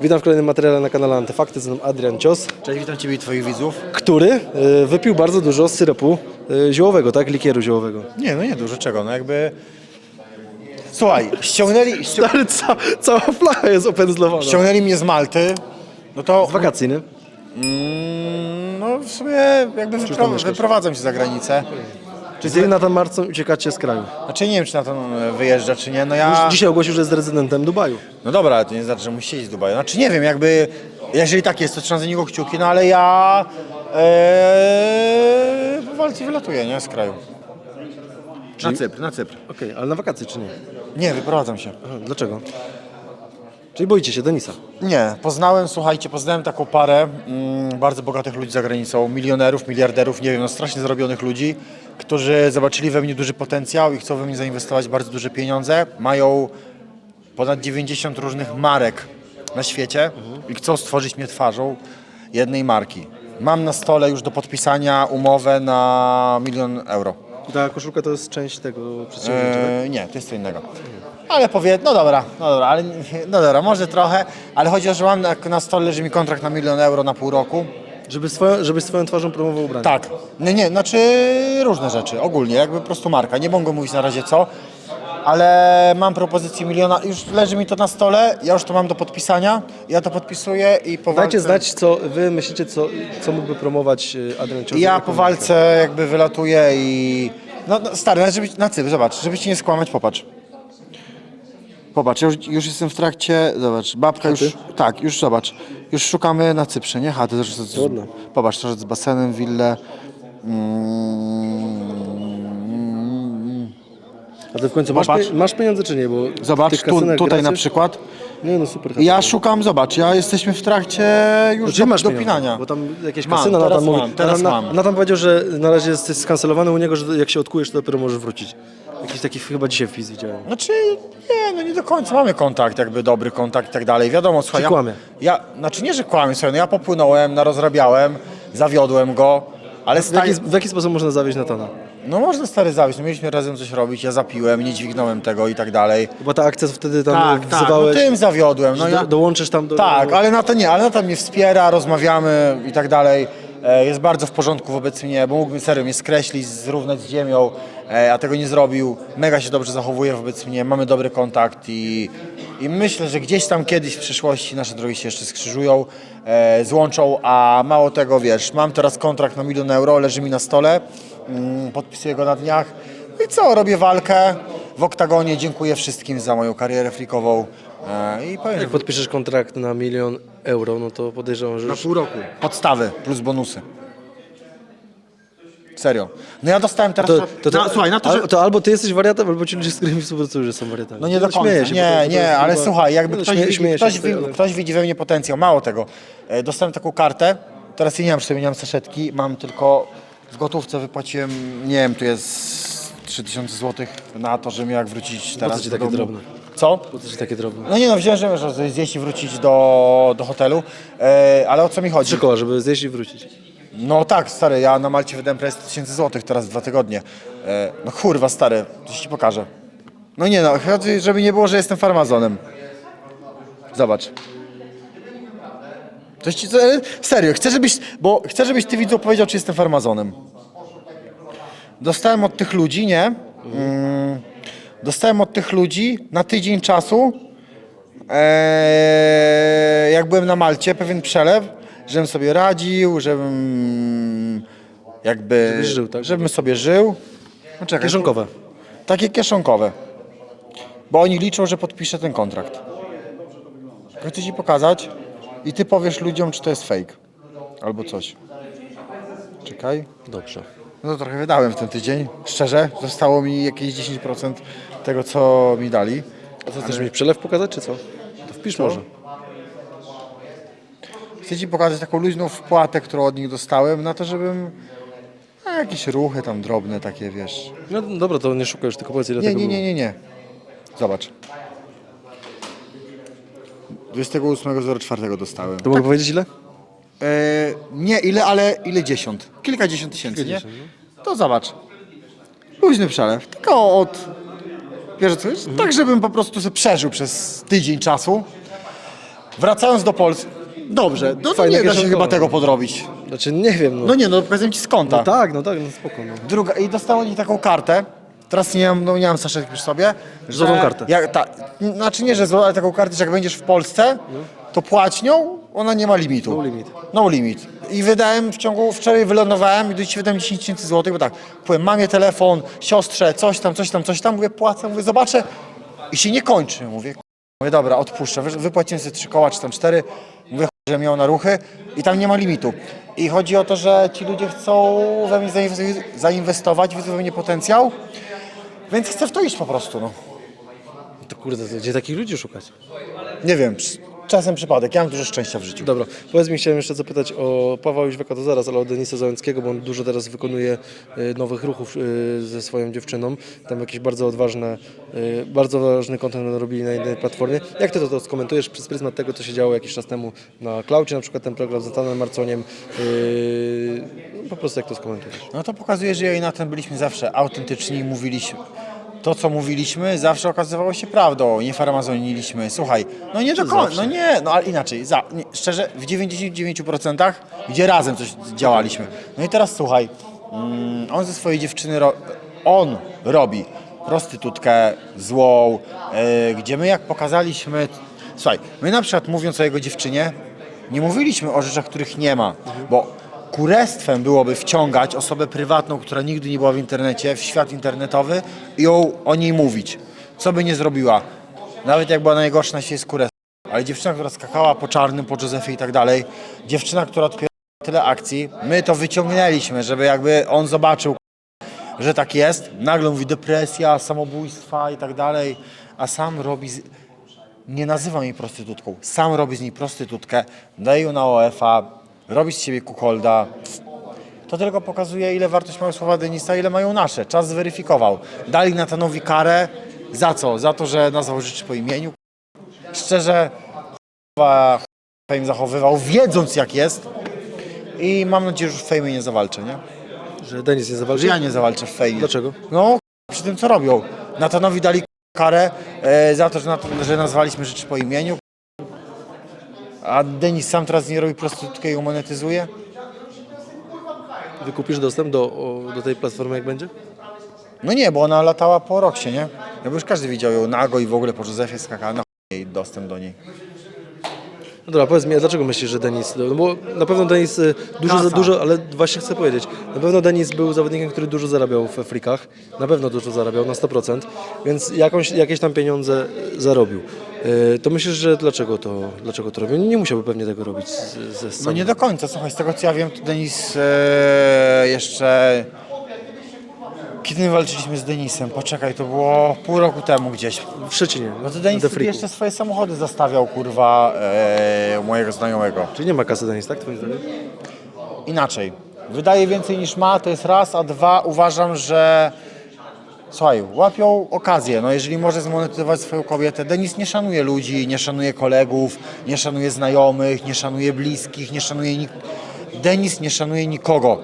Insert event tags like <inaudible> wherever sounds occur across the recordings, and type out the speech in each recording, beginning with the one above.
Witam w kolejnym materiale na kanale Antyfakty, z mną Adrian Cios, Cześć, witam Ciebie i Twoich widzów. który y, wypił bardzo dużo syropu y, ziołowego, tak? Likieru ziołowego. Nie, no nie dużo czego, no jakby... Słuchaj, ściągnęli, ścią... <laughs> Ale ca, cała flacha jest opędzlowana. ściągnęli mnie z Malty, no to... Z wakacji, nie? Mm, no w sumie jakby wypro... mieszkasz? wyprowadzam się za granicę. Czy ty na tam marcą uciekacie z kraju? Znaczy nie wiem, czy na to e, wyjeżdża, czy nie, no ja... Dzisiaj ogłosił, że jest rezydentem Dubaju. No dobra, ale to nie znaczy, że musi siedzieć w Dubaju. Znaczy nie wiem, jakby... Jeżeli tak jest, to trzymam za niego kciuki, no ale ja... E... po walce wylatuję, nie? Z kraju. Na Cypr, na Cypr. Okej, ale na wakacje czy nie? Nie, wyprowadzam się. Aha, dlaczego? Czyli boicie się Denisa? Nie, poznałem, słuchajcie, poznałem taką parę mm, bardzo bogatych ludzi za granicą, milionerów, miliarderów, nie wiem, no strasznie zarobionych ludzi, którzy zobaczyli we mnie duży potencjał i chcą we mnie zainwestować bardzo duże pieniądze. Mają ponad 90 różnych marek na świecie i chcą stworzyć mnie twarzą jednej marki. Mam na stole już do podpisania umowę na milion euro. Ta koszulka to jest część tego przedsięwzięcia, tak? Eee, nie, to jest co innego. Ale powie, no dobra, no dobra, ale no dobra, może trochę, ale chodzi o to, że mam na, na stole leży mi kontrakt na milion euro na pół roku. Żeby, swoją, żeby swoją twarzą promował ubranie. Tak, nie, nie, znaczy różne rzeczy, ogólnie, jakby po prostu marka, nie mogę mówić na razie co, ale mam propozycję miliona, już leży mi to na stole, ja już to mam do podpisania, ja to podpisuję i po Dajcie walce- znać, co wy myślicie, co, co mógłby promować y, Adrian Cios. Ja jako po marka. walce jakby wylatuję i... No, no stary, żeby, na cyb, zobacz, żeby ci nie skłamać, popatrz. Popatrz, już, już jestem w trakcie, zobacz, babka już, tak, już zobacz, już szukamy na Cyprze, nie? Chaty, też, Ładne. popatrz, też z basenem, willę. Mm, A ty w końcu masz, Popatrz. pie- masz pieniądze czy nie? Bo w zobacz, tu, kasynach tutaj na przykład. Nie no super. Ja szukam, zobacz, ja jesteśmy w trakcie już Gdzie do, masz dopinania. pieniądze? Bo tam jakieś Mam, kasyna teraz Natan mówi. mam, teraz Na- mam. Natan powiedział, że na razie jesteś skancelowany u niego, że jak się odkujesz, to dopiero możesz wrócić. Jakiś taki chyba dzisiaj wpis widziałem. Znaczy, nie, no nie do końca mamy kontakt, jakby dobry kontakt i tak dalej. Wiadomo, słuchaj. Czy ja, kłamie? Ja, znaczy nie, że kłamie, słuchaj, no ja popłynąłem, narozrabiałem, zawiodłem go, ale W stary, jaki, w jaki sposób można zawieść Natana? no można stary zawieść, no mieliśmy razem coś robić, ja zapiłem, nie dźwignąłem tego i tak dalej. Bo ta akcja wtedy tam Tak, tak, no wzywałeś, tym zawiodłem, no że ja, do, dołączysz tam do... tak, ale na to nie, ale na to mnie wspiera, rozmawiamy i tak dalej. E, Jest bardzo w porządku wobec mnie, bo mógłbym serio mnie skreślić, zrównać z ziemią, e, a tego nie zrobił. Mega się dobrze zachowuje wobec mnie, mamy dobry kontakt i, i myślę, że gdzieś tam kiedyś w przyszłości nasze drogi się jeszcze skrzyżują, e, złączą, a mało tego, wiesz, mam teraz kontrakt na milion euro, leży mi na stole, mm, podpisuję go na dniach. No I co, robię walkę w oktagonie, dziękuję wszystkim za moją karierę frikową e, i powiem, że Jak podpiszesz kontrakt na milion euro, no to podejrzewam, że na już... pół roku. Podstawy plus bonusy. Serio. No ja dostałem teraz... To, to, to, na, słuchaj, na to, al- że... to albo ty jesteś wariatem, albo ci ludzie, z którymi współpracują, że są wariatami. No nie do śmieję końca. się, Nie, bo to- to nie, jest ale chyba- słuchaj, jakby no, ktoś, śmieję- widzi, śmieję się ktoś, wi- ale- ktoś widzi we mnie potencjał, mało tego. E, Dostałem taką kartę, teraz jej nie mam mam saszetki, mam tylko w gotówce wypłaciłem, nie wiem, tu jest 3000 zł na to, żebym jak wrócić teraz ci do takie domu. drobne? Co? Takie drobne? No nie no, wziąłem, żeby żeby zjeść i wrócić do, do hotelu, e, ale o co mi chodzi? Trzy koła, żeby zjeść i wrócić. No tak, stary, ja na Malcie wydałem prawie 100 tysięcy złotych teraz w dwa tygodnie. E, no kurwa, stary, coś ci pokażę. No nie no, chodzi, żeby nie było, że jestem farmazonem. Zobacz. Coś ci, e, serio, chcę żebyś, bo chcę, żebyś ty widzu powiedział, czy jestem farmazonem. Dostałem od tych ludzi, nie? Mm, dostałem od tych ludzi na tydzień czasu, Eee, jak byłem na Malcie, pewien przelew, żebym sobie radził, żebym jakby... Żebyś żył, tak? Żebym sobie żył. No czekaj, Kieszonkowe. Takie kieszonkowe. Bo oni liczą, że podpiszę ten kontrakt. Chcę ci pokazać i ty powiesz ludziom, czy to jest fake. Albo coś. Czekaj. Dobrze. No trochę wydałem w ten tydzień. Szczerze, zostało mi jakieś 10% tego, co mi dali. A co, chcesz mi przelew pokazać, czy co? To wpisz może. Chcę Ci pokazać taką luźną wpłatę, którą od nich dostałem, na to, żebym... A, jakieś ruchy tam drobne takie, wiesz. No dobra, to nie szukaj już, tylko powiedz ile Nie, tego nie, było. nie, nie, nie. Zobacz. 28.04 dostałem. To mogę powiedzieć ile? E, nie ile, ale ile dziesiąt? Kilkadziesiąt tysięcy, nie? Kilkadziesiąt, To zobacz. Luźny przelew. Tylko od... Wiesz co? Tak, żebym po prostu sobie przeżył przez tydzień czasu. Wracając do Polski, dobrze, no to Fajne nie da się kieszonkowe. chyba tego podrobić. Znaczy nie wiem, no. No nie, no pokazuję ci z konta. No tak, no tak, no spoko. No. Druga, I dostałem oni taką kartę. Teraz nie mam, no nie mam Saszek przy sobie. Złotą że kartę. Jak, ta, znaczy nie, że złotą, ale taką kartę, że jak będziesz w Polsce, to płać nią, ona nie ma limitu. No limit. No limit. I wydałem w ciągu, wczoraj wylądowałem i do dzisiaj wydałem 10 tysięcy złotych, bo tak, powiem mamie telefon, siostrze, coś tam, coś tam, coś tam, mówię, płacę, mówię, zobaczę i się nie kończy. Mówię, mówię dobra, odpuszczę, Wy- wypłaciłem sobie trzy koła, czy tam cztery, mówię, że miał na ruchy i tam nie ma limitu. I chodzi o to, że ci ludzie chcą we mnie zainwestować- widzą we mnie potencjał, więc chcę w to iść po prostu, no. To kurde, to gdzie takich ludzi szukać? Nie wiem, czasem przypadek, ja mam dużo szczęścia w życiu. Dobra, powiedz mi, chciałem jeszcze zapytać o Pawła Jóźwiaka to zaraz, ale o Denisa Załęckiego, bo on dużo teraz wykonuje y, nowych ruchów y, ze swoją dziewczyną. Tam jakieś bardzo odważne, y, bardzo ważny content robili na jednej platformie. Jak ty to, to skomentujesz przez pryzmat tego, co się działo jakiś czas temu na Klaucie, na przykład ten program z Natanem Marconiem? y, po prostu jak to skomentujesz? No to pokazuje, że ja i na tym byliśmy zawsze autentyczni i mówiliśmy. To, co mówiliśmy, zawsze okazywało się prawdą, nie farmazoniliśmy. Słuchaj, no nie do końca, no nie, no ale inaczej, za, nie, szczerze, w 99% gdzie razem coś działaliśmy. No i teraz słuchaj, mm, on ze swojej dziewczyny, ro, on robi prostytutkę złą, e, gdzie my jak pokazaliśmy, słuchaj, my na przykład mówiąc o jego dziewczynie, nie mówiliśmy o rzeczach, których nie ma, bo kurestwem byłoby wciągać osobę prywatną, która nigdy nie była w internecie, w świat internetowy i ją o niej mówić. Co by nie zrobiła. Nawet jak była najgorsza na świecie z kurestwem. Ale dziewczyna, która skakała po czarnym, po Józefie i tak dalej, dziewczyna, która odpiera tyle akcji, my to wyciągnęliśmy, żeby jakby on zobaczył, że tak jest. Nagle mówi depresja, samobójstwa i tak dalej, a sam robi... Z... Nie nazywam jej prostytutką. Sam robi z niej prostytutkę, daje ją na OF-a, robi z siebie kukolda. To tylko pokazuje, ile wartość mają słowa Denisa, ile mają nasze. Czas zweryfikował. Dali Natanowi karę. Za co? Za to, że nazwał rzeczy po imieniu. Szczerze, ch**wa fame zachowywał, wiedząc jak jest. I mam nadzieję, że już w fejmie nie zawalczę, nie? Że Denis nie zawalczy? Że ja nie zawalczę w fejmie. Dlaczego? No, przy tym co robią. Natanowi dali karę e, za to, że, że nazwaliśmy rzeczy po imieniu. A Denis sam teraz nie robi prostytutkę i ją monetyzuje? Wykupisz dostęp do, o, do tej platformy jak będzie? No nie, bo ona latała po Roksie, nie? No bo już każdy widział ją nago i w ogóle po Józefie skakała na chuj jej dostęp do niej. No dobra, powiedz mi, a dlaczego myślisz, że Denis, no bo na pewno Denis y, dużo, za Kasa. dużo, ale właśnie chcę powiedzieć, na pewno Denis był zawodnikiem, który dużo zarabiał w frikach, na pewno dużo zarabiał, na 100%, więc jakąś, jakieś tam pieniądze y, zarobił. Y, To myślisz, że dlaczego to, dlaczego to robił? Nie musiałby pewnie tego robić z- ze No nie do końca, słuchaj, z tego co ja wiem, to Denis e, jeszcze... Kiedy my walczyliśmy z Denisem? Poczekaj, to było pół roku temu gdzieś. W Szczecinie, No to Denis sobie jeszcze swoje samochody zastawiał, kurwa, e, mojego znajomego. Czyli nie ma kasy Denis, tak? Twoim zdaniem? Inaczej. Wydaje więcej niż ma, to jest raz, a dwa, uważam, że słuchaj, łapią okazję. No jeżeli może zmonetyzować swoją kobietę, Denis nie szanuje ludzi, nie szanuje kolegów, nie szanuje znajomych, nie szanuje bliskich, nie szanuje nik... Denis nie szanuje nikogo.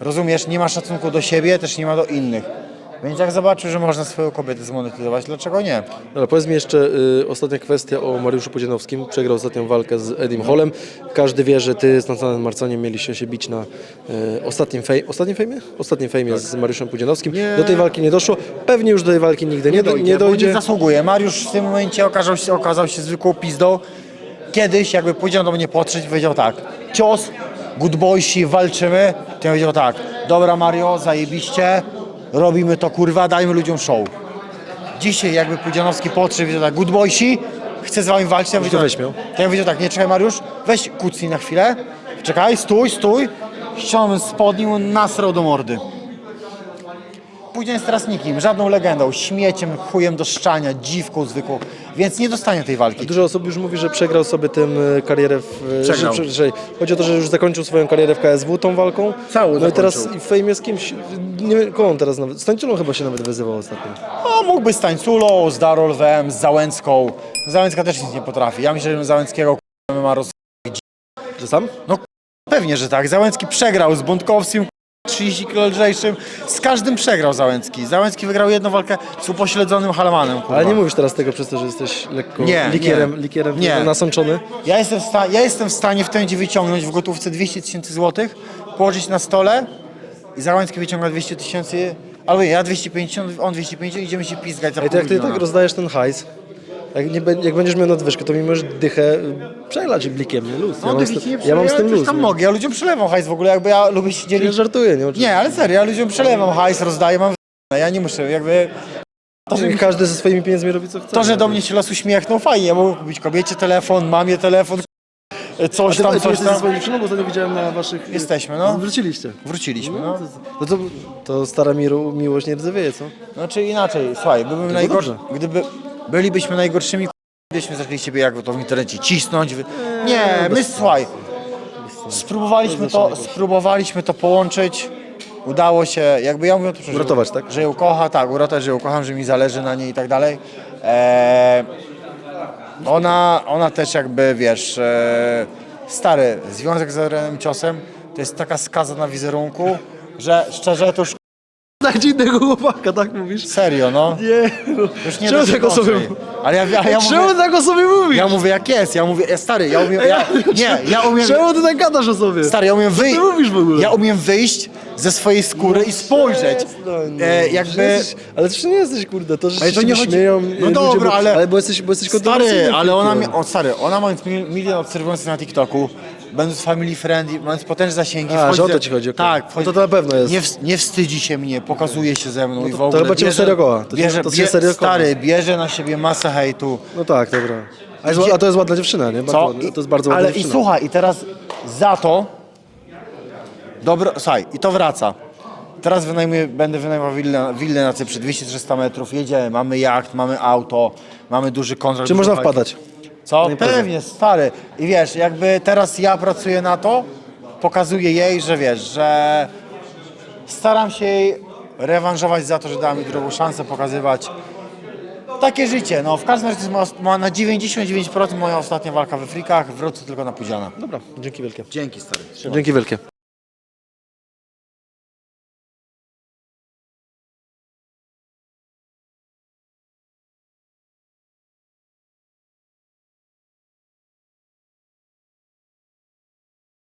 Rozumiesz? Nie ma szacunku do siebie, też nie ma do innych. Więc jak zobaczył, że można swoją kobietę zmonetyzować, dlaczego nie? Dobra, powiedz mi jeszcze y, ostatnia kwestia o Mariuszu Pudzianowskim. Przegrał ostatnią walkę z Edim Holem. Każdy wie, że ty z Natanem Marconiem mieliście się bić na y, ostatnim, fej, ostatnim fejmie? Ostatnim fejmie z Mariuszem Pudzianowskim. Do tej walki nie doszło. Pewnie już do tej walki nigdy nie, nie bo dojdzie. Nie zasługuje. Mariusz w tym momencie okazał się, okazał się zwykłą pizdą. Kiedyś, jakby powiedział do mnie podtrzeć, powiedział tak, cios, good boysi, walczymy. To ja powiedział tak, dobra Mario, zajebiście, robimy to kurwa, dajmy ludziom show. Dzisiaj jakby Pudzianowski podszedł, powiedział tak, good boysi, chcę z wami walczyć. Ja to powiedział, weźmiał. to ja powiedział tak, nie czekaj Mariusz, weź kucnij na chwilę, czekaj, stój, stój. Ściągnął spodni, nasrał do mordy. Później jest teraz nikim, żadną legendą, śmieciem, chujem do szczania, dziwką zwykłą, więc nie dostanie tej walki. Dużo osób już mówi, że przegrał sobie tym y, karierę w... y, Przegrał. Że, że, chodzi o to, że już zakończył swoją karierę w KSW tą walką. Całą No i teraz zakończył. w fejmie z kimś... Nie wiem, koło on teraz nawet... Z Tańculą chyba się nawet wyzywał ostatnio. No, mógłby z Tańculą, z Darolwem, z Załęcką. Załęcka też nic nie potrafi. Ja myślę, że Załęckiego k***a, ma roz... Że sam? Pewnie, że tak. Załęcki przegrał z Bątkowskim, 30 kg lżejszym. Z każdym przegrał Załęcki. Załęcki wygrał jedną walkę z upośledzonym Halemanem. Kurwa. Ale nie mówisz teraz tego przez to, że jesteś lekko Nie, likierem, nie. likierem Nie. nasączony. Ja jestem, w sta- ja jestem w stanie w tym momencie wyciągnąć w gotówce 200 tysięcy złotych, położyć na stole i Załęcki wyciąga 200 tysięcy, albo ja 250, on 250 idziemy się pizgać za Ej, pół to jak ty miliona. tak rozdajesz ten hajs, jak, nie, jak będziesz miał nadwyżkę, to mi możesz dychę y, przelać blikiem, nie? Luz. No, ja, mam z, tym- ja mam z tym luz. tam nie? mogę, ja ludziom przelewam hajs w ogóle, jakby ja lubię się Ja dzielić. żartuję, nie? Nie, ale serio, ja ludziom przelewam hajs, rozdaję, mam w- ja nie muszę, jakby... To, że, Każdy ze swoimi pieniędzmi robi co chce. to, że do mnie się los uśmiechnął, fajnie, ja mogę kupić kobiecie telefon, mamie telefon, A coś ty, tam, ty coś jesteś ze tam. swoją dziewczyną, bo ostatnio widziałem na waszych... Jesteśmy, no. Wróciliście. Wróciliśmy, No, no. to, no to, to stara miru, miłość nie rdzewieje, co? Znaczy inaczej, słuchaj, byłbym najgorszy, dobrze. gdyby bylibyśmy najgorszymi byśmy zaczęli ciebie jak to w internecie cisnąć. wy- Nie, my słuchaj, spróbowaliśmy to, spróbowaliśmy to połączyć, udało się, jakby ja mówię to, że, Uratować, tak? że ją kocha, tak, uratować, że ją kocham, że mi zależy na niej i tak dalej. Eee, ona, ona też jakby, wiesz, e, stary, związek z Adrianem Ciosem to jest taka skaza na wizerunku, że szczerze to już Dajcie innego chłopaka, tak mówisz? serio, no. Nie, no. Już nie Czemu da się tak o sobie gorzej. Ale ja, ja, ja Czemu mówię, tak o sobie mówisz? ja mówię jak jest, ja mówię, ja stary, ja umiem, ja, nie, ja umiem, Czemu ty tak gadasz o sobie? stary, ja umiem wyjść, ty mówisz w ogóle? ja umiem wyjść ze swojej skóry i spojrzeć, Przestań, no. e, Że jakby, Jesteś, ale przecież nie jesteś, kurde, to, że Ale się to nie ciebie chodzi- śmieją No ludzie, dobra, bo, ale- ale bo jesteś, bo jesteś stary, ale ona, mi, o, stary, ona mając mil, milion obserwujących na TikToku, będąc family friendly, mając potężne zasięgi, A, wchodzi że o to ci chodzi, okej. tak, No to to na pewno jest. Nie, ws- nie wstydzi się mnie, pokazuje się ze mną i w to ogóle. chyba cię serio kocha. To cię- bierze, to cię bie, serio kocha. stary, bierze na siebie masę hejtu. No tak, dobra. A, jest, a to jest ładna dziewczyna, nie? Bardzo, ładna- To jest bardzo ładna Ale i dziewczyna. słuchaj, i teraz za to. Dobro, słuchaj, i to wraca. Teraz wynajmuję, będę wynajmował willę, willę na Cyprze 200-300 metrów, jedziemy, mamy jacht, mamy auto, mamy duży kontrakt. Czy można wpadać? Co? Imprezę. Pewnie, stary. I wiesz, jakby teraz ja pracuję na to, pokazuję jej, że wiesz, że staram się jej rewanżować za to, że dała mi drugą szansę pokazywać takie życie. No, w każdym razie to jest moja, ma na 99% moja ostatnia walka we frikach, wrócę tylko na Pudziana. Dobra, dzięki wielkie. Dzięki stary. Trzymaj. Dzięki wielkie.